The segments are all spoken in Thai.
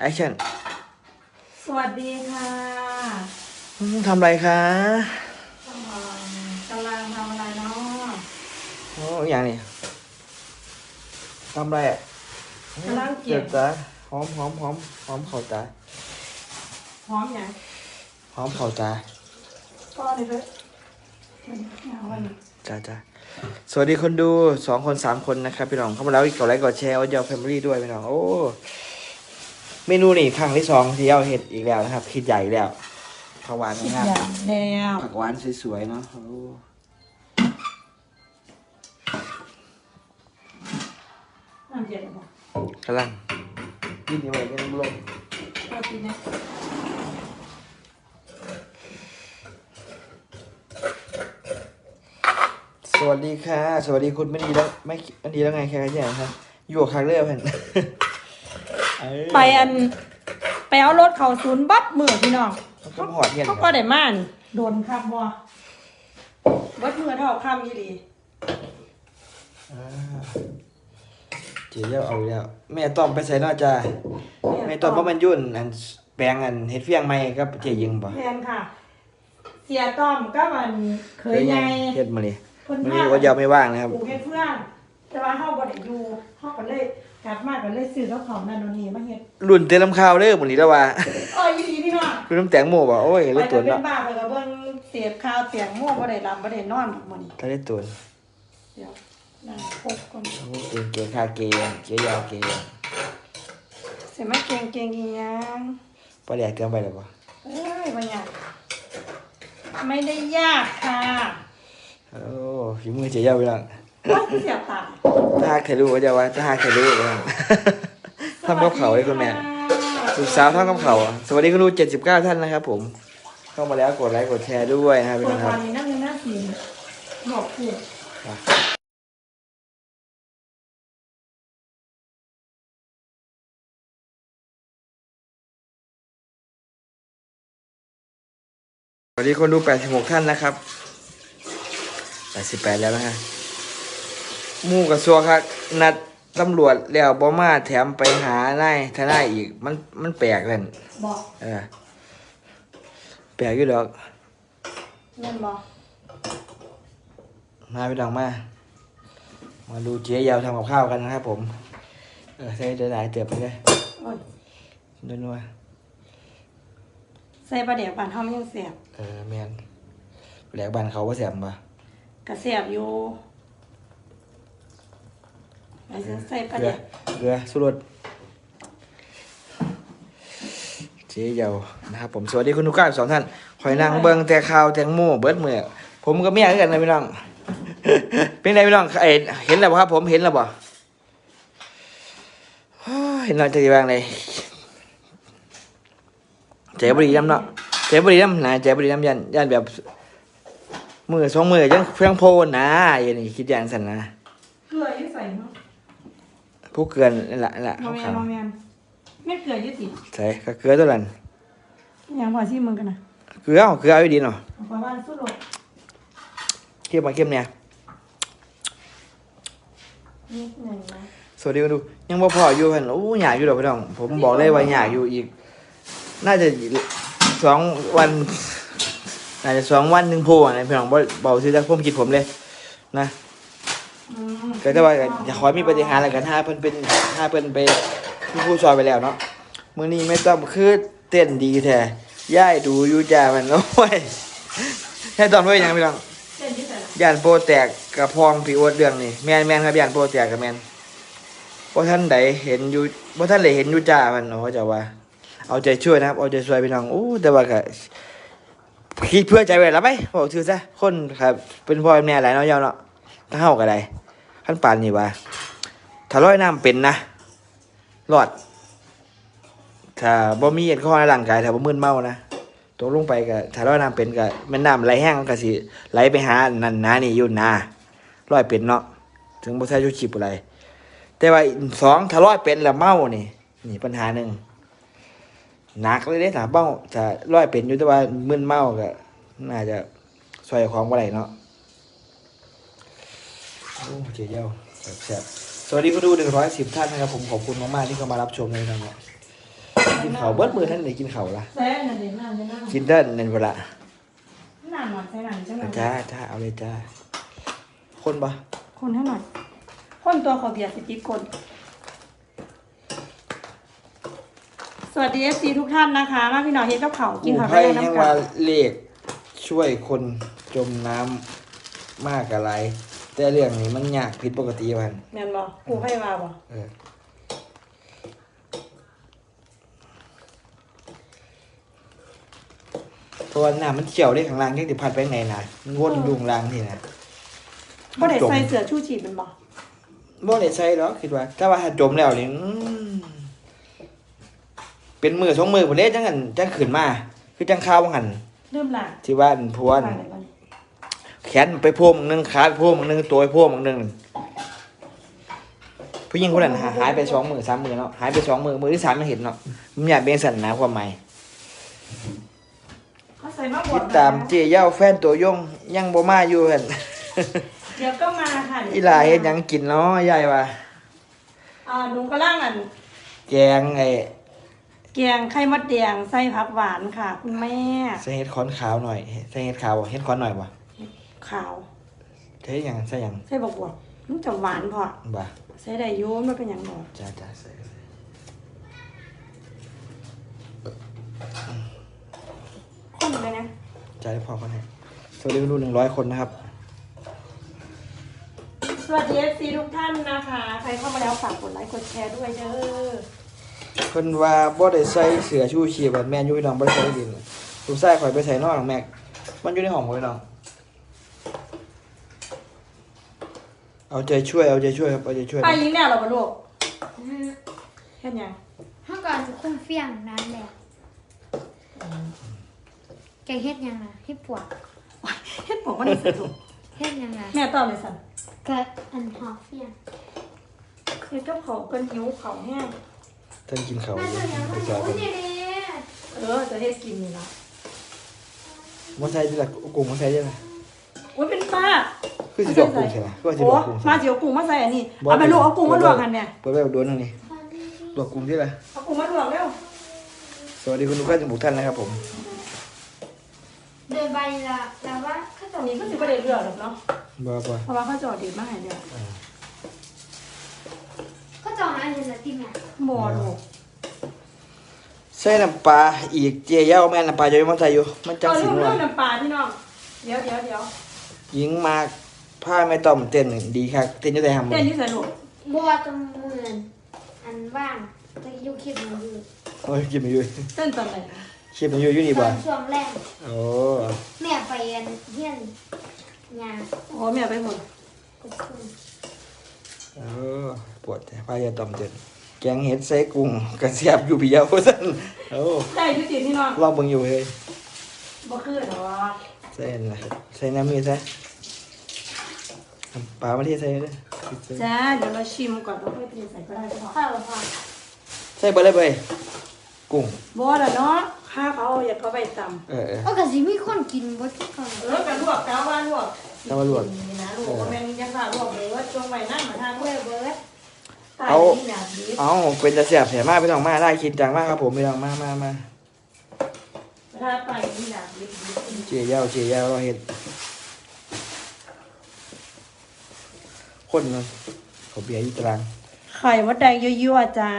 แอคชั่นสวัสดีค่ะทำอะไรคะเอ่อกำลังทำอะไรเนาะโอ้อย่างนี้ทำอะไรอะกำลังเก็เจ็บบจ้าหอมหอมหอมหอมเข่าตาพร้อมอย่างหอมเข่าตาก็เลยเลยเอาไว้จ้าจ้าสวัสดีคนดูสองคนสามคนนะครับพี่น้องเข้ามาแล้วกดไลค์กดแชร์ว่าเยาแฟมิลี่ด้วยพี่น้องโอ้ เมนูนี่ครั้งที่สองที่เอาเห็ดอีกแล้วนะครับ คิดใหญ่อีกแล้วผักหวานคิดนะครับอย่างแล้วผักหวานสวยๆเนาะโอ้น้ำเย็นหรือเปล่ากำลังกินอยู่ไว้ยังลมปกตินะสวัสดีค่ะ สวัสดีคุณไม่ดีแล้วไม่ไม่ดีแล้วไงแค่ไหนครับอยู่กับคางเลือกเห็น เอ้ยไปอันไปเอารถเขาศูนย์บัดมือพี่น้องมันก็หอดเงี้ยเขาก็ได้มานี่โดนครับบ่บัดมือเท่าคำยี่ดีอ่าเจียวเอาอีกแล้วแม่ต้อมไปใส่นอกจ้าแม่ต้อมเพราะมันยุ่นอันแปลงอันเฮ็ดเฟียงใหม่กับเจยิงบ่แทนค่ะ เสียต้อมก็มันเคยไงเฮ็ดมาเลยเพิ่นมันพานี้ว่ายาวไม่ว่างนะครับ ปลูกเฮ็ดเพื่อนแต่ว่าเฮาบ่ได้อยู่เฮาก็เลย กลับมาก็เลยซื้อเจ้าของนั่นนู่นนี่มาเฮ็ดรุ่นเตลำข้าวเด้อมื้อนี้แล้วว่าโอ้ยอีหลีพี่น้องรุ่นน้ำแตงโมบ่โอ้ยไปเล่นก็ตัวเป็นเนาะบ้าไปก็เบิ่งเสียบข้าวเตียงม่วบ่ได้ลำบ่ได้นอนมื้อนี้ถ้าเล่นตัวเดี๋ยวนั่งพกก่อนโอ้เก่งเก่งค่าเกงเจียวยาวเกงเสียมาเก่งเก่งอีหยังปลาแดกเกินไปแล้วบ่เอ้ยบ่ยากไม่ได้ยากค่ะ โอ้ฝีมือเจียวยาวไปแล้ว โอ้ยเสียตาถ้าหากใครรู้ก็จะว่าถ้าหากใครรู้ก็ว่าทำกับเขาวให้คุณแม่ สุดสาวทำกับเขาวอะสวัสดีคุณดูเจ็ดสิบเก้าท่านนะครับผม เข้ามาแล้วกดไลค์กดแชร์ด้วยนะครับคพี่นน้องควัรับนนี้นั่งหน้าสีหมอกผูกสวัสดีคนดูแปดสิบหกท่านนะครับแปดสิบแปดแล้วนะฮะ หมู่กับซัวครับนัดตำรวจแล้วบอมาแถมไปหานายทนายอีก มันมันแปลกเลยบอกเออแปลกอยู่ดอกเล่นบอกมาพี่น้องมา มาดูเจ๊ยาวทำกับข้าวกันนะครับผม เออใส่หลายๆเติบไปเลยโอ้ยนัวใส่ปลาเดี๋ยวปั่นเฮามันยังเสียบๆเออแมนแหลกบานเขาว่าแสบปะกระเสียบอยู่ ไปซื้อใส่ปลาเกลือเดี๋ยวเกลือสุรสเจ๊ยาวนะครับผมสวัสดีคุณทุกท่านสองท่านคอยนั่งเบิงแต่ข่าวแตงโมเบิดมือผมก็เมียคือกันนะพี่น้อง เป็นไงพี่น้องเอ้ยเห็นแล้วบ่ครับ ผมเห็นแล้วบ่โอ้ยเห็นแล้วจะกี่บงเลยเจ๊บรีน้ำเนาะเจ๊บรีน้ำนะเจ๊บรีน้ำยันยันแบบมือสองมือยังเพียงโพนนะอย่างนี้คิดอย่างสันนะ เกลืออยี่ใส่เนาะ ผู้เกินนั่นแหละนั่นแหละโมเขาแมขานวโมแมนไม่เกลืออยี่ติใส่ก็เกลือตัวนั้นยังพอที่มึงกันนะเกลือเอาเกลือเอาไว้ดีเนาะเอาไปบ้านสู้รถเข้มมาเข้มเนี่ยนิดหนึ่งนะสวัสดีคุณดู ยังบ่พออยู่เพิ่นโอ้อยากอยู่ดอกพี่น้อง ผมบอกเลยว่าอยากอยู่อีก น่าจะสองวัน น่าจะสองวันหนึ่งโพอะนะพี่น้องบ่เบาซื้อจากผมคิดผมเลย นะอืม ก็จะว่าจะขอมีปฏิหารอะไรกันถ้าเพิ่นเป็นถ้าเพิ่นไปผู้ผู้ซอยไปแล้วเนาะมื้อนี้ไม่ต้องคือเต้นดีแท้ย่ายดูอยู่จ้ามันโอ้ยแค่ตอนไว้ยังพี่น้องเส้นย่านโปรแตกกระพองพีโอ๊ตเรื่องนี่แมนแมนครับย่านโปรแตกกับแมนเพราะท่านใดเห็นอยู่เพราะท่านเลยเห็นอยู่จ้ามันเนาะจะว่า เอาใจช่วยนะครับ เอาใจช่วยพี่น้องโอ้แต่ว่าก็คิดเพื่อใจไว้แล้วไหมบอกชื่อซะคนครับ เป็นพ่อเป็นแม่หลายนาะยาวเนาะถ้าเฮาก็ได้ ขั้นปานนี่ว่าถ้าร้อยน้ำเป็นนะรอด ถ้าบ่มีเอ็นข้อในร่างกายถ้าบ่มึนเมานะตกลงไปก็ถ้าร้อยน้ำเป็นก็แม่นน้ำไหลแห้งก็สิไหลไปหานั่นนานี่อยู่นาร้อยเป็นเนาะถึงบ่ใช่ชูชีพอะไรแต่ว่าสองถ้าร้อยเป็นแล้วเมานี่ นี่ปัญหาหนึ่งหนักเลยเด้ถ้าเมาถ้าร้อยเป็นอยู่แต่ว่ามึนเมาก็น่าจะซอยของบ่ได้เนาะ โอ้เจียวแซ่บๆสวัสดีผู้ดู110 ท่านนะครับผมขอบคุณมากๆที่เข้ามารับชมในทางเนาะกินเขาวเบิดมือท่านได้กินเขาวละแซ่นั่นเดี๋ยวนั่นเดี๋ยวนั่นกินเด้านนั่นเวลานั่นหน่อยใส่หน่อยจังหน่อยจ้าจ้าเอาเลยจ้าคนปะคนให้หน่อยคนตัวขอเบียร์สิบปีคน สวัสดีเอฟซีทุกท่านนะคะ มาพี่หน่อยเฮ็ดกับเขาวกินกู้ผักภัยได้ยังน้ำกัว่านเลขช่วยคนจมน้ำมากอะไร แต่เรื่องนี้มันยากผิดปกติพันแม่นบ่กูให้มาบ่เออเพราะว่าน้ำมันเขียวได้ข้างล่างยังติพัดไปไหนนะมันวนดุงล่างที่นะบ่ได้ใส่เสื้อชูชีพเป็นบ่บ่ได้ใช่หรอกคิดว่า ถ้าว่าถ้าจมแล้วนี่อืมเป็นมือสองมือผมเล่จังหันจังขึ้นมา คือจังข้าวหันเริ่มล่ะที่ว่าอันพวนไปไหนบ้าง แขนไปพ่วงหนึงขาไปพ่วงหนึงตัวไปพ่วงหนึงผู้หญิงคนนั้นหาหายไปสองมือสามมือเนาะหายไปสองมือมือที่สามไม่เห็นเนาะมันอยากเป็นสันนะความหมายเขาใส่มาบติดดตามเจีเย้าแฟนตัวยงยังบ่มาอยู่เพิ่นเดี๋ยวก็มาค่ะดี๋ยวอีหลาเฮ็ดหยังกินเนาะยายว่าอ่าหนูกำลังอันแกงไอ้แกงไข่มดแดงใส่ผักหวานค่ะ คุณแม่ใส่เห็ดขอนขาวหน่อยใส่เห็ดขาวบ่เห็ดขอนหน่อยบ่ ขาวใช่ยังใส่ยังใส่บวบวบมันจะหวานพอบ่ใส่ได้อยูมันเป็นอย่างหนอจ้าจ้าใส่ข้นเลยนะจ้าได้พอคนให้สวัสดีคุณดูหนึ่งร้อยคนนะครับ สวัสดีเอฟซีทุกท่านนะคะ ใครเข้ามาแล้วฝากกดไลค์กดแชร์ด้วยเด้อเพิ่นว่าบ่ได้ใส่เสื้อชูชีพอะแม่นอยู่พี่น้องบ่ได้ใส่ดินลูกชายข่อยไปใส่นอกหลังแม็ก มันอยู่ในห้องข่อยพี่น้อง เอาใจช่วยเอาใจช่วยครับเอาใจช่วยไปยิงแน่เหรอปะลูกแค่ยังถ้าก่อนจะคุ้มเฟี้ยงน้ำแหละแกเฮ็ดยังนะเฮ็ดปวดเฮ็ดผมก็ได้สิถูกเฮ็ดยังไงแม่ตอบเลยสันก็อันหอเฟี้ยงเฮ็ดกับเขาวเป็นหิวเขาวแห้งท่านกินข้าวอมายู่เถอะยังไปมาจอยโอ้เพิ่ยนเด้เออจะเฮ็ดกินนี่ละบ่ใส่ดิล่ะกุ้งบ่ใส่ดิล่ะอุ้ยเป็นป้าคือสิดอกกุ้งใช่ไหมคือว่าสิโอ้ดอกกุ้งใช่มาไหม เสียวกุ้งมาใส่อันนี้เอาไปลวกเอากุ้งมาลวกกันเนี่ยเปิดไว้เอาโดนนึงนี่ดอกกุ้งที่ล่ะเอากุ้งมาลวกเร็วสวัสดีคุณทุกท่านทุกท่านนะครับผมโดยใบละแล้วว่าข้าตรจะงนี้ก็สิบ่ได้เลือกหรอกเนาะบ่บ่เพราะว่าเขาจอดดีมาให้เดียวข้าจะหาเห็นละติแม่บ่ลูกใส่น้ำปลาอีกเจียเย้าแม่นน้ำปลาจะมันใส่อยู่มันจังเอาสิลูกนัวเรื่องน้ำปลาพี่น้องเดี๋ยวเดี๋ยวเดี๋ยว หญิงมากผ้าไม่ต้อมเต้นดีครับเต้นอยู่แต่หำมืเต้อนที่ใส่ลูกบัวตรงมืออันว่างตะกี้ยูคิดมันอยู่โอ้ยคิดมาอยู่เต้นตอนไหนคิดมาอยู่อยู่นี่ตบ่อนช่วงแรกโอ้แม่ไปอันเฮียนงานโอ้แม่ไปหมดกุศลเออปวดแต่ผ้าจะต้อมเต้นแกงเห็ดใส่กุ้งกระเสียบอยู่พี่เยาซั่นโอ้ได้อยุติพี่น้องลองเบิ่งอยู่เฮ้ยบ่คือหรอก ใส่นั่นล่ะใส่น้ำมีใส่น้ำปลามาที่ใส่เด้อจ้าเดี๋ยวเราชิมก่อนว่าค่อยเทใส่ก็ได้ก็พอข้าวพอใส่เบ่เลยเบ่ยกุ้งบ่ละเนาะข้าเขาอยากเขาไปตำเออเออโอ้กะสิมีคนกินบ่ทุกคนเออกันลวกกาว่าลวกกาว่าลวกนี่นะลวกว่าแม่นยังว่าลวกเลยว่าจงไว้นั่งมาทางเว้เว้ยยเบิดตายเอานี่น่ะดีเอ้าเป็นจะเสียบเสียมากพี่น้องมาได้กินจังมากครับผมพี่น้องมามามาถ้าไปนี่น่ะดีดี เจียเย้าเจียเย้าเราเห็ดคนมันเขาเบียร์อยู่ตารางไข่มดแดงยั่วๆจ้า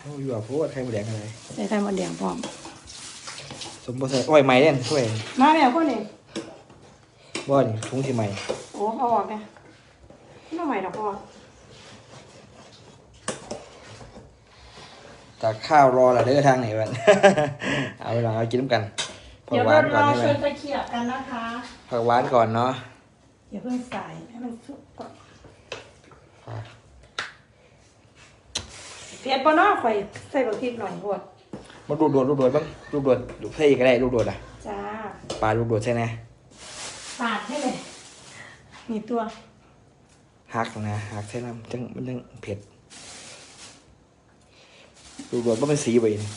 เขาอยู่อะพูดใครมาแดงอะไรใส่ไข่มดแดงพร้อม สมบูรณ์ใส่อ้อยใหม่เล่นถ้วยมาแม่คนนี้บ่อนี่ถุงที่ใหม่โอ้พอบอกไงไม่ใหม่ดอกพอตักข้าวรอละเด้อทางไหนวัน เอาไปลองเอากินน้ำกัน ผักเดี๋ยวหวาเรานก่อนรอใช่ไหมชวนไปเขี่ยกันนะคะ ผักหวานก่อนเนาะอย่าเพิ่งใส่ให้มันสุกก่อนเผ็ดปะเนาะข่อยใส่บักพริกหน่อยโพดมาดูดโดดดูดโดดบ้างดูดโดดดูดเพ่ก็ได้ดูดโดดอะจ้าปลาดูดโดดใช่ไหมปาดให้เลย มีตัวหักนะหักใช่น้ำจังมันจังเผ็ดดูดโดดว่าเป็นสีไปนี่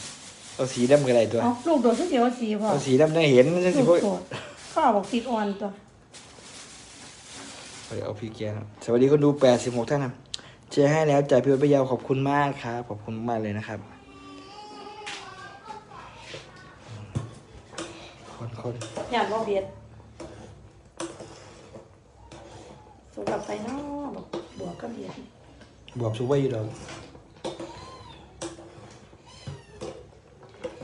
เอาสีดำกันอะไรตัว เอลูกโดดซึ่งเสียวสีพอเอาสีดำได้เห็นซึ่นสิพวกข้าบอกสีอ่อนตัวเอาพี่แกียร์ครับสวัสดีคนดูแปดสิบหกท่านครัเชียร์ให้แล้วจ่ายพี่วันพยาวขอบคุณมากครับขอบคุณมากเลยนะครับ คนคนอยางบอาเบียดสูงกลับไปนาะบอกบวกก็เบียดบวบซุปไว้อยู่ดอก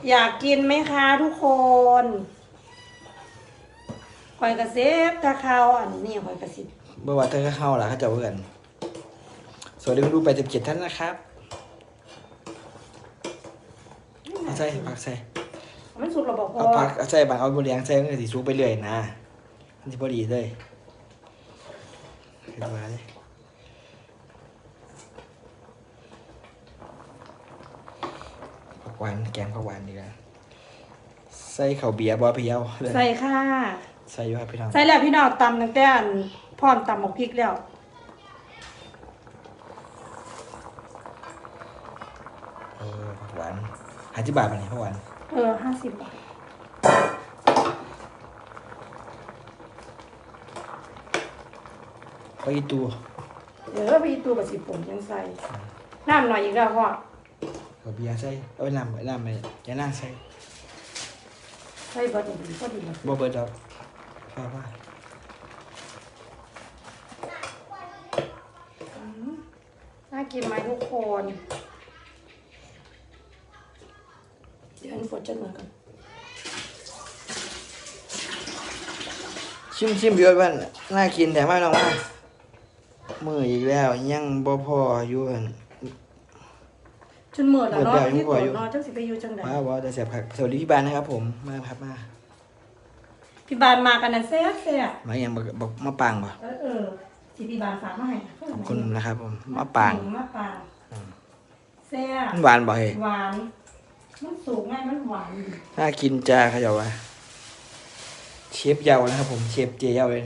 อยากกินไหมคะทุกคนคอยกระเซฟตะคาวอันนี้คอยกระสิบเมื่อวานเธอก็เข้าละเขาจะว่ากันสวัสดีคุณดูไปสิบเจ็ดท่านนะครับเอาใส่ผักใส่มันสุดเราบอกพอเอาผักเอาใส่บางเอาบนเลี้ยงใส่มันก็สิสูงไปเรื่อยนะมันจะพอดีเลยขึ้นมาเลยผัก หวานแกงผักหวานดีกว่าใส่ข้าวเบียร์บอเพียวเลยใส่ค่ะ ใส่อยู่ครับพี่น้องใส่แล้วพี่น้องตำตั้งแต่อันพร้อมตำหมกพริกแล้วเออผักหวานหาที่บาทมาเนี่ยผักหวานเออห้าสิบบาทไปอีตัวเดี๋ยวไปอีตัวกับสิบผมยังใส่น้ำหน่อยอีกแล้วพ่อ ข้าวเบียร์ใส่เอาไว้น้ำไว้น้ำไปอย่านั่งใส่ใส่เบอร์หนึ่งก็ดีแล้วบ่เบิดดอกพอป่ะน่ากินไหมทุกคน เดี๋ยวอันฝนจะเหมือนกันชิมชิมพี่อ้วนบ้านน่ากินแต่ไม่ลองมามืออีกแล้ว ยังบ่พออยู่อั่น จนเหมือนแล้วเนาะเหมือนแบบที่ยังพตัอวอยู่เนาะจังสิไปอยู่จังไดมาบ่แต่เสียบครับสวัสดีพี่บานนะครับผมมาครับมาพี่บานมากันนะแซ่บแซ่บมาอย่างบอกบอกมาปังบ่เออเออที่พี่บานฝากมาให้ขอบคุณนะครับผมมาปังมาปางแซ่บมันหวานบ่เฮ้ยหวานมันสูงไงมันหวานดีน่ากินจ้าเขาเจะว่าเชฟเยานะครับผมเชฟเจเยาเลย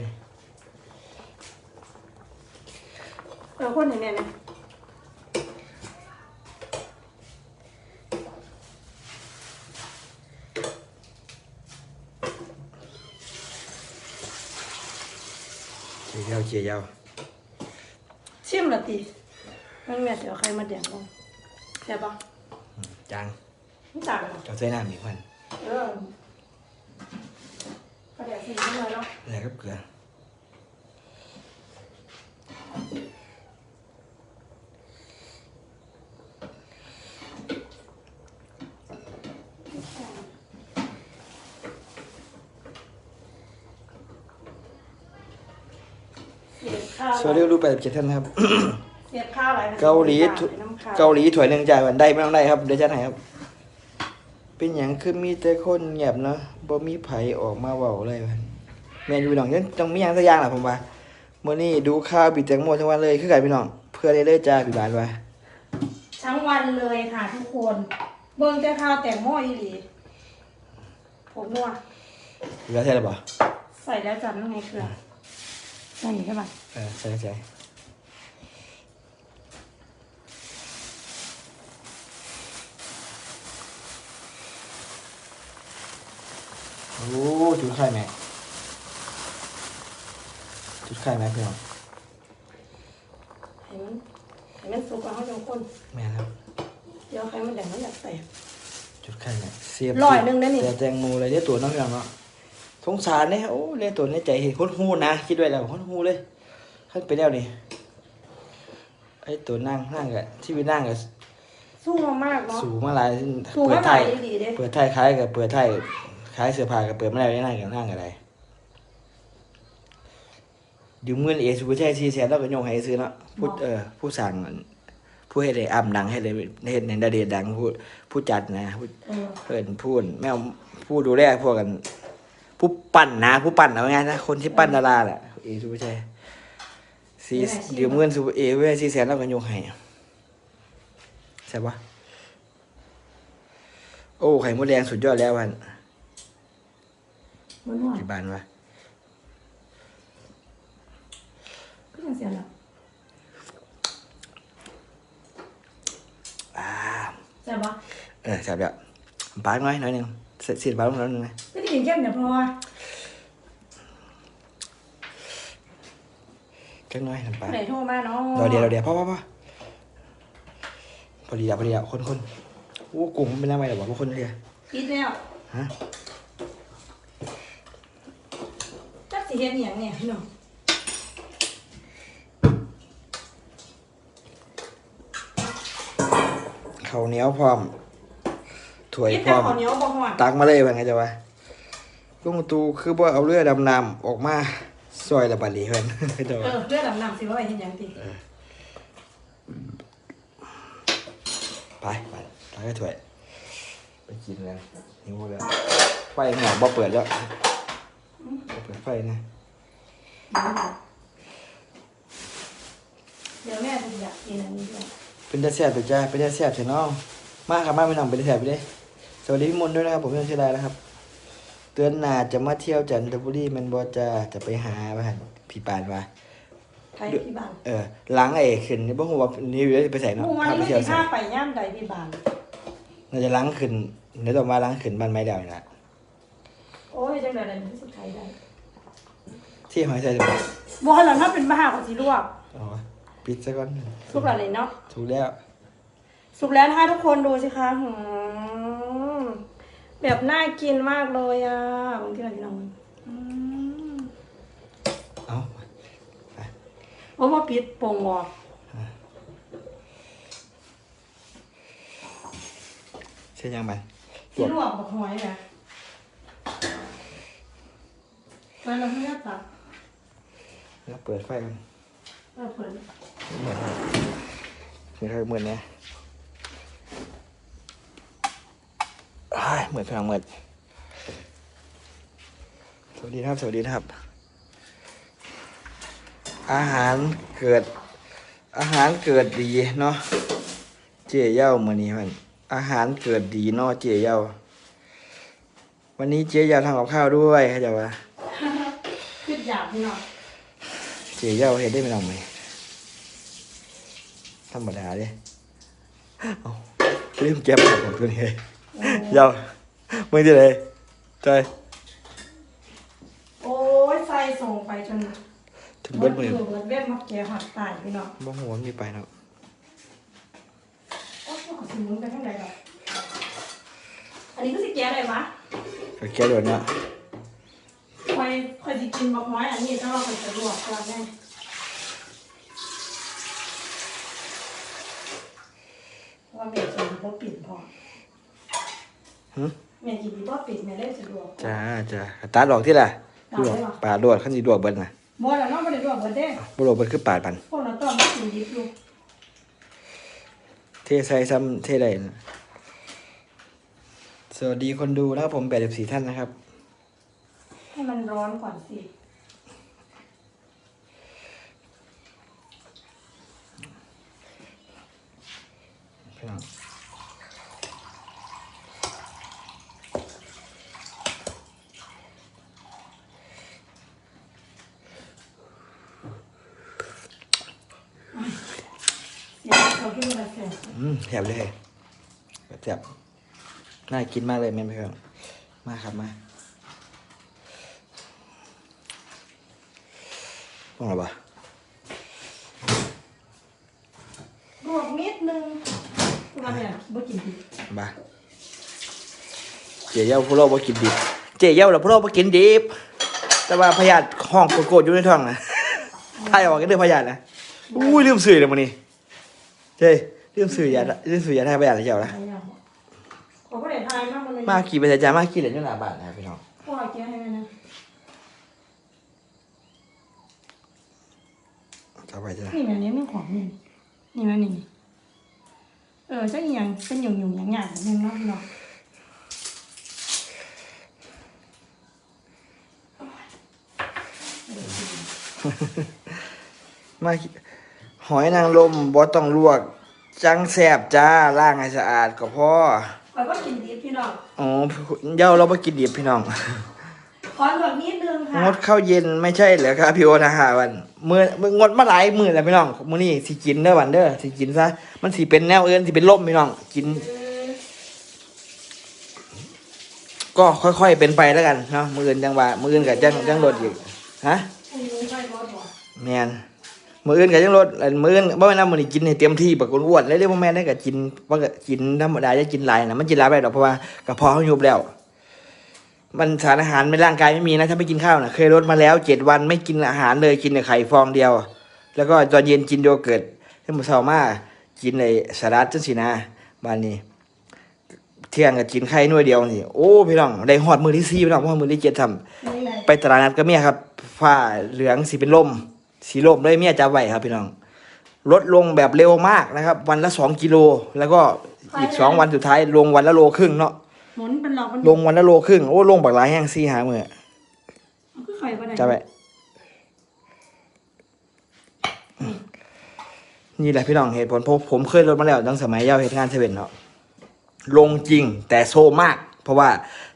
เออคนอย่างเนี้ย เจเยาเจเยาชิมละตีมันแม่เสียวใครมาแดงลงใช่ปะจังไม่ต่างกันเอาใส่น้ำอีกพันเออก็เดี๋ยวสีขึ้นเลยเนาะ แล้วก็เกลือ เสียบข้าวสวัสดีรู้ไปเจ็ดท่านนะครับ เสียบข้าวอะไรนะเกาหลีถุน้ำข้าวเกาหลีถวยหนึ่งจ่ายวันได้ไม่ต้องได้ครับเดี๋ยวจะไหนครับ เป็นอย่างคือมีแต่คนเงียบเนาะบ่มีไผออกมาเว้าเลยมันแม่นอยู่พี่น้องยังต้องมีอย่างสักอย่างแหละผมว่ามื้อนี้ดูข่าวบิดแตงโมทั้งวันเลยคือกันพี่น้อง เพื่อได้เลยจ้าพี่บานว่าทั้งวันเลยค่ะทุกคน เบิ่งแต่ข้าวแต่งหม้ออีหลีผมนัวเหลือใช่หรือเปล่าใส่แล้วจัดนั่งไงเครื่องใส่ใช่ปะ เออใช่ใช่โอ้จุดไข่แม่จุดไข่แม่พี่น้องให้มันให้มันสุกแล้วเขาจะคนแม่ครับเดี๋ยวใครมันแดงมันอยากแตก จุดไข่แม่เสียบร้อยหนึ่งนะนี่แต่แตงโมเลยได้ตัวน้องพี่น้องเนาะสงสารเนี่ยโอ้เล่ตัวในใจเห็นคนหูนะคิดไว้แล้วคนหูเลย ขึ้นไปแล้วนี่ไอ้ตัวนั่งนั่งกะที่วินั่งกะสู้มามากเนาะ สูงมาหลายสูงเปิมาดหไทลายยดีเด้ เปิดไทยขายกับเปิดไทยขายเสื้อผ้ากับเปิดไม่ได้ไม่ได้กับนั่งอะไรยืมเงินเอสุภาชัยสี่แสนแล้วก็โยงให้ซื้อเนาะผู้เออผู้สั่งผู้ให้ได้อัมดังให้ได้เห็นในดาเดชดังผู้ผู้จัดนะผู้ เออเพื่อนพูดแม่ผู้ดูแลพวกกัน ผู้ปั่นนะ ผู้ปั่นเอาไงายๆนะ คนที่ปั้นดาราแหละเอสุภาชัย สี่ยืมเงินสุภเอไว้สี่แสนแล้วก็โยงให้ใช่ปะโอ้ไข่มดแดงสุดยอดแล้ววันมันหวานที่บ้านวะก็ยังเสียแล้วอ่าใช่ปะเออแซ่บแล้วปาดน้อยหน่อยหนึ่งเสร็จสิบาทลงหน่อยหนึ่งนะไม่ได้ยินเข้มเนี่ยเพราะว่า แค่น้อยน้ำปลาไหนโทรมาเนาะเราเดียวเราเดียวพ่อพ่อพ่อพอดีแล้วพอดีแล้วคนคนโอ้กุ้งมันเป็นอะไรหรอวะพวกคนเลยคิดแล้วฮะสิเฮ็ดอหย่างเนี่ยพี่น้องข้าวเหนียวพร้อมถ้วยกินพร้แต่อมข้าวเหนียวบ่ฮ้อนตักมาเลยว่าไงจ๊ะวะลุงตูคือบ่เอาเรือดำน้ำออกมา ซอยละบาดนี้เพิ่นจ๊ะเอวะอเลือดน้ำสิว่าไปเฮ็ดหยังติไปไปตักให้ถ้วย ไปกินแล้วหิวแล้วไฟหอกบ่เปิดแล้วบ่เปิดไฟนะเดี๋ยวแม่จะอยากกินอันนี้ด้วยเป็นตาแซ่บตัวจ้าเป็นตาแซ่บเถอะน้องมาครับมาพี่น้องเป็นตาแซ่บไปเด้สวัสดีพี่มนต์ด้วยนะครับผมยังชื่อไรนะครับ เตือนหนาจะมาเที่ยวจันทบุรีแมันบ่จะจะไปหาบ้านพี่ปานว่าใครที่บ้านเออหล้างไอ้ขึ้นนี่บ่ฮู้ว่านี่อยู่ได้ไปใส่เนาะหมู่วันพานี้ไปไม่เที่ยวสิใส่พาไปย่ามใดที่บ้าน น่าจะล้างขึ้นเดี๋ยวต่อมาล้างขึ้นบ้านไม้ดาวนี่ล่ะโอ้ยจังได๋ล่ะนี่สิใครได้ที่หอยใส่เลยบ่แล้วถ้าเป็นบ้าก็สิลวกอ๋อปิดซะก่อนสุกแล้วเลยเนาะ ถูกแล้ว สุกแล้วนะคะทุกคนดูสิคะหืม แบบน่ากินมากเลยอะบางทีเราพี่น้องอืมเอ้าโอ้มาปิดโป่งออกใช่ยังมันที่ลวกบักหอยนะไปเราไม่ได้ตัดแล้วเปิดไฟกันเราเปิดเหมือนเหมือนเหมือนเนี่ยอ้าย เหมือนพลังเหมือนสวัสดีนะครับ สวัสดีนะครับ อาหารเกิด อาหารเกิดดีเนาะ เจ๊เย่ามื้อนี้มันอาหารเกิดดีเนาะเจ๊เย่าวันนี้เจ๊เย่าทำกับข้าวด้วยเข้าใจปะขึ้นหยาบพี่น้องเจ๊เย่าเห็นได้ไหมน้องไหมธรรมดาเด้เอาลืมแก้มของตัวนี้เล ยเย่ามึงจะไหนใจอยโอ้ยใส่ส่งไปจนถึงเบิ้ลมือเบิดเว็บมาแกะหัดตายพี่น้องบ้องหัวมันมีไปเนาะโอ้ยเอาสิมึงไปทางใดหรออันนี้ก็สิแกะอะไรวะก็แก้โดนเนาะคอยคอยสิกินบักหอยอันนี้ถ้าเราไปสะดวกก่อนแม่ว่าแม่กินบ่ปิดพอ หึ แม่กินบ่ปิดแม่เล่นสะดวก จ้าจ้าตาดอกที่ล่ะตาดดได้วกปะ ปาดดวกขั้นสีดวกเบิ้ลน่ะบ่แล้วเนาะบ่ได้ดวกเบิดเด้บ่ดวกเบิ้ลคือปาดปันพวกเราต้องมากินดิบอยู่เทใส่ซ้ำเทใดนะสวัสดีคนดูนะครับผม84ท่านนะครับ ให้มันร้อนก่อนสิพี่น้อง เดี๋ยวเขาขึ้นมาเสร็จ อืม แถบเลยแถบน่ากินมากเลยแม่พี่น้องมาครับมาต้องหรอปะลวกนิดนึงพวกเราเนี่ยบ่กินดิบมาเจี๋ยวพวกเราบ่กินดิบเจี๋ยวเราพวกเราบ่กินดิบแต่ว่าพยาธิห้องโกรธๆอยู่ในท้องนะไทยออกกันเรื่องพยาธินะอุ้ยลืมสื่อเลยมันนี่เจ้ย ลืมสื่อยาลืมสื่อยาไทยพยาธิเจ้าละอะไรอย่างขอก็ได้ทายมากมันเลยมากี่ไปแต่จามากี่เหรียญอยู่หน้าบ้านนะครับพี่น้องพวกเราแกะให้แม่นะต่อไปจ้ะนี่แบบนี้ไม่ของนี่นี่นะนี่เออเจ้าอีหยังเป็นหยุ่งหยุ่งๆอย่างอย่างนึงเนาะพี่น้องมากี่หอยนางรมบ่ต้องลวก จังแซ่บจ้าล้างให้สะอาดก็พอขอก็กินดิบพี่น้องอ๋อเย้าเราบ่กินดิบพี่น้องขอลวกนิดนึงค่ะงดข้าวเย็นไม่ใช่เหรอครับพี่โอทหารวันมือมืองดมาหลายมือแล้วพี่น้องมื้อนี้สิกินเด้อวันเด้อสิกินซะมันสิเป็นแนวอื่นสิเป็นลมพี่น้องกิน ก็ค่อย ๆ เป็นไปแล้วกันเนาะมืออื่นจังว่ามืออื่นก็จังจังลดอีกฮะอันนี้ใส่รสหวานแม่น มืออื่นก็จังลดอันมืออื่นบ่แม่นว่ามื้อนี้กินให้เต็มที่บักอ้วนๆเลยเด้บ่แม่ได้ก็กินว่าก็กินธรรมดาจะกินหลายนะมันกินหลายไปดอกเพราะว่ากระเพาะเฮายุบแล้ว มันสารอาหารในร่างกายไม่มีนะถ้าไม่กินข้าวนะเคยลดมาแล้วเจ็ดวันไม่กินอาหารเลยกินแต่ไข่ฟองเดียว แล้วก็ตอนเย็นกินโยเกิร์ตที่มือเช้ามากินในสลัดจังสินะบ้านนี้ เที่ยงก็กินไข่น่วยเดียวนี่โอ้พี่น้องได้หอดมือที่สี่พี่น้องเพราะมือที่เจ็ดทำไงไปตลาดนัดก็เมียครับ ฝ้าเหลืองสีเป็นลม สีลมเลยเมียจับไว้ครับพี่น้อง ลดลงแบบเร็วมากนะครับ วันละสองกิโล แล้วก็อีกสองวันสุดท้าย ลงวันละโลครึ่งเนาะหมุนเป็นหลอกมันลงวันละโลครึ่งโอ้ลงบักหลายแห้งซี่หามือคือไข่ปะเนี่ยจับไว้นี่แหละพี่น้องเหตุผลเพราะผมเคยลดมาแล้วตั้งสมัยยาวเหตุงานเซเว่นเนาะลงจริงแต่โซมาก เพราะว่า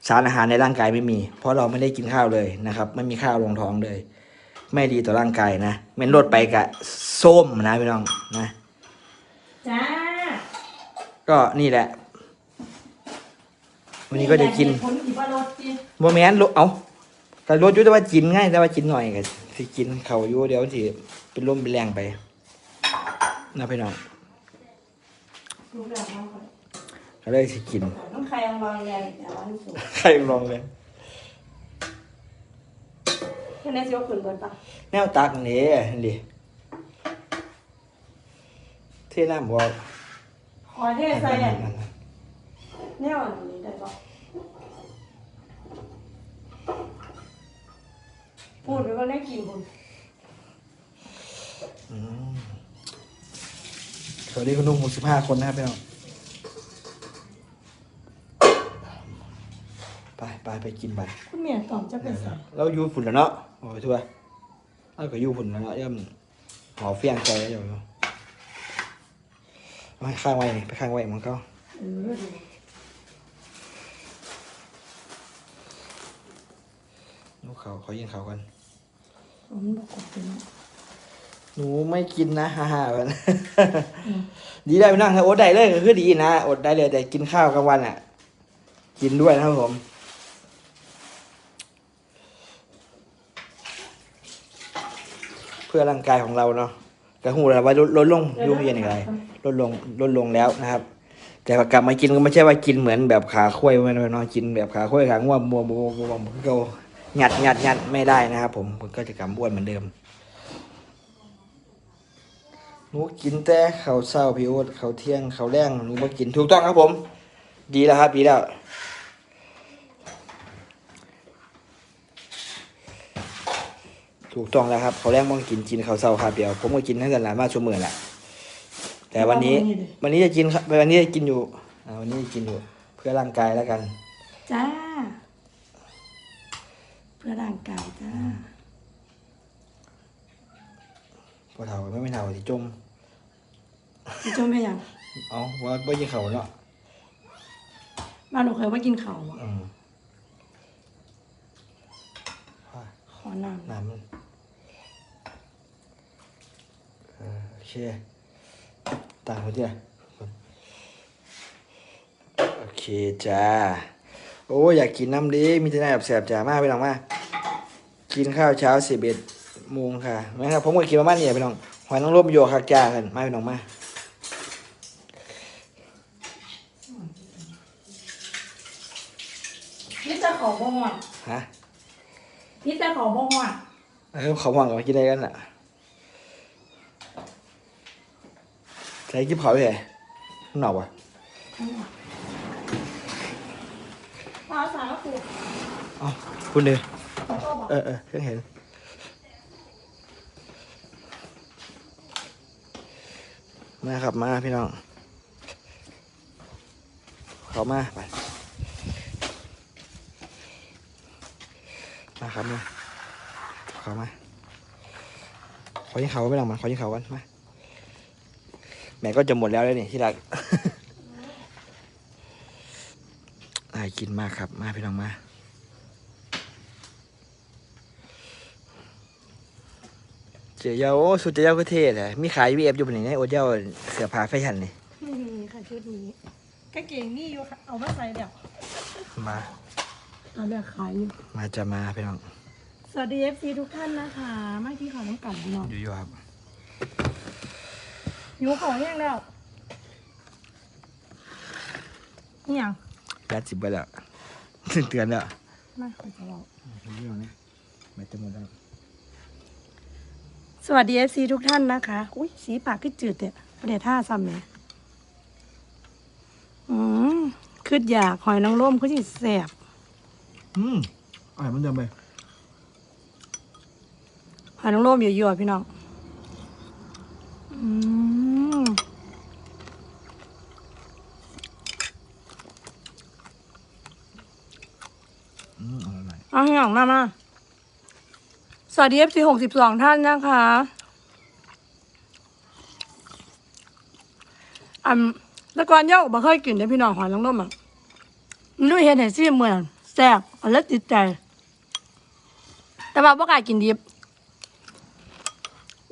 สารอาหารในร่างกายไม่มี เพราะเราไม่ได้กินข้าวเลยนะครับ ไม่มีข้าวลงท้องเลย ไม่ดีต่อร่างกายนะเม่นลดไปกะส้มนะพี่น้องนะจ้าก็นี่แหละ วันนี้ก็จะกินผลอีบารสจีโมแมนลดเอาแต่ลดอยุ่แต่ว่ากินง่ายแต่ว่ากินหน่อยก็สิกินเขาอยู่เดี๋ยวสิเป็นร่มเป็นแรงไปนะพี่น้องดูแบบน้องก่อนก็เลยสิกินน้องไข่ลองลองแรงแต่ว่าที่สุดใครลองเลย แค่นี้สิว่าขืนเบิร์นปะแนวตักนี่ดิเท่น้ำบอกขอเทใส่เนี่ยแนวอันนี้ได้ปะพูดไปว่าได้กินคุณอืมสวัสดีคุณลุงหกสิบห้าคนนะครับพี่น้องไปไปไปกินบัตรคุณเมียตอบจะเป็นใส่เราอยู่ฝุ่นแล้วเนาะ โอ้ยทั่วเราก็อยู่ฝุ่นแล้วเนาะย่ำหอเฟี้ยงใจแล้วอยู่เอาให้ข้างไว้นี่ไปข้างไว้มันก็เออดูลูกเขาเขายิงเขากันผมบอกกดเป็นหนูไม่กินนะฮ่าฮ่าแบบนั้นดีได้ไปนั่งถ้าอดได้เลยก็คือดีนะ อดได้เลยแต่กินข้าวกลางวันอะ กินด้วยนะครับผม พื่อร่างกายของเราเนาะกระหูแล้วว่าลดลดลงอยูเพียนอะไรลดลงลดลงแล้วนะครับ แต่ว่ากลับมากินก็ไม่ใช่ว่ากินเหมือนแบบขาคุ้ยไม่ได้เนาะกินแบบขาคุ้ยขาง่วงมัวมัวมัวมัวก็หยัดหยัดหยัดไม่ได้นะครับ ผมมันก็จะกำบ้วนเหมือนเดิมหนูกินแต่ข้าวเช้าพี่โอ๊ตข้าวเที่ยงข้าวแรงหนูมากินถูกต้องครับผม ดีแล้วครับดีแล้ว ถูกต้องแล้วครับเขาวแรกมองกินกินข้าวเช้าครับเดียวผมก็กินทั้งแต่ละมาชั่วโมงแหละแต่วันนี้วันนี้จะกินครับวันนี้จะกินอยู่อ่าวันนี้จะกินอยู่ เพื่อร่างกายแล้วกัน จ้า เพื่อร่างกายจ้าพอเท่าไม่ไม่เท่าสิจมพี่โจมไปยังเอาว่าไม่กินเขาวเนาะบ้านหนูเคยว่ากินข้าวอะอืมขอน้ำ น้ำมันเออโอ เคต่างคนเดียวโอเคจ้าโอ้ยอยากกินน้ำดีมีแต่น้ำแบบแสบจ้ามากไปลองมากินข้าวเช้าสิบเอ็ดโมงค่ะแม่ครับผมก็กินประมาณนี้ไปลองหอยนางรมโยคักจ้ากันมาไปลองมานี่จะขอบ่หอดฮะนี่จะขอบ่หอดเออเขาหวังว่ากินได้กันอะใส่กิ๊บเขาไปไหนหนอกวะภาษาก็คืออ๋อคุณเดือโต้บอกเออ เออเพิ่งเห็นมาครับมาพี่น้องเขามาไปมาครับมาเขามา ขอยิงเขาไม่ลองมาขอยิงเขากันมา ม่ก็จะหมดแล้วเลยนี่ที่รักน่ากินมากครับ มาพี่น้องมา เจียวโอ้สุดเจียวก็เท่เลยมีขายวีเอฟอยู่บนนี้โอ้เจ้าเสื้อผ้าแฟชั่นนี่นี่ค่ะชุดนี้กางเกงนี่อยู่ค่ะเอามาใส่เดี๋ยวมาเอาเดี๋ยวขายอยู่มาจะมาพี่น้องสวัสดีเอฟซีทุกท่านนะคะมาที่ขอน้ำกันพี่น้องอยู่ๆครับ หิวของแห้งแล้วนี่ยังแปดสิบไปแล้วเตือนแล้วมาขอจะบอกเรื่องนี้ไม่จะหมดแล้วสวัสดีเอฟซีทุกท่านนะคะ อุ้ยสีปากก็จืดเนี่ยประเดี๋ยวท่าซ้ำเนี่ยอืมคืออยากหอยนางรมคือสิแสบอืมอร่อยเหมันเดิมไปหอยนางรมเยอะๆพี่น้องอืมอืมอร่อย เอาให้หน่องมามา สวัสดีเอฟซีหกสิบสองท่านนะคะอันแตะกอนเย้าบ่เคยกินได้พี่น้องหอยนางรมอะมันด้เห็นเห็นซี่เหมือนแซ่บอันเล็กติดใจ แต่ว่าบ่กล้ากินดิบ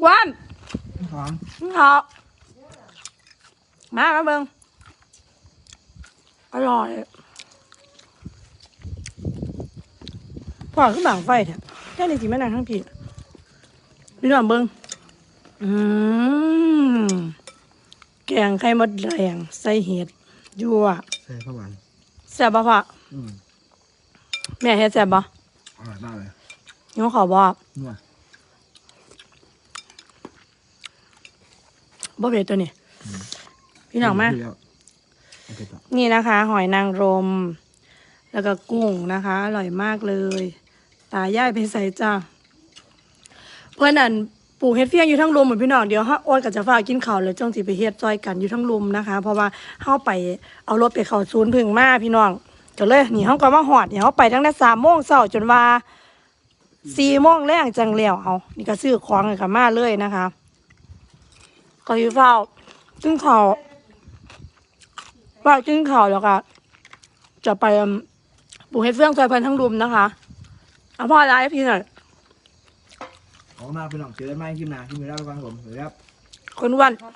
ว่าน หอม เขามามาเบิงอร่อยพอขึ้นบางไฟเถอะแค่นี้สิแม่นางทั้งพี่พี่น้องเบิงอืมแกงไข่มดแดงใส่เห็ดยั่วใส่ข้าวหวานแซ่บปะพ่ออืมแม่เฮ็ดแซ่บปะอร่อยมากเลยยังขอบอกนัว บ่เผ็ดตัวนี้พี่น้องมาเดี๋ยวโอเคต่อนี่นะคะ หอยนางรม แล้วก็กุ้งนะคะ อร่อยมากเลย ตาย่ายไปใส่จ้าเพื่อนอันปลูกเฮ็ดเฟียงอยู่ทั้งลุมเหมือนพี่น้องเดี๋ยวฮะโอ้ยก็จะฝากกินข้าวเลยจ้องสิไปเฮ็ดซอยกันอยู่ทั้งลุมนะคะ เพราะว่าเฮาไปเอารถไปเข้าศูนย์พึ่งมาพี่น้องก็เลยนี่เฮาก็มาหอดเนี่ยเฮาไปตั้งแต่สามโมงเช้าจนว่าสี่โมงแรงจังแล้วเอา นี่ก็ซื้อของกันมาเลยนะคะ ก็อยู่เฝ้าซึ่งเขาวว่ากินข่าวแล้วก็จะไปอืมปลูกเห็ดเฟืองซอยพันธุ์ทั้งรุมนะคะเอาพ่อไลฟ์พี่หน่อยขอบคุณมากพี่น้องเจอกันใหม่คลิปหน้าคลิปนี้แล้วไปฟังผมสวัสดีครับคนอ้วันครับ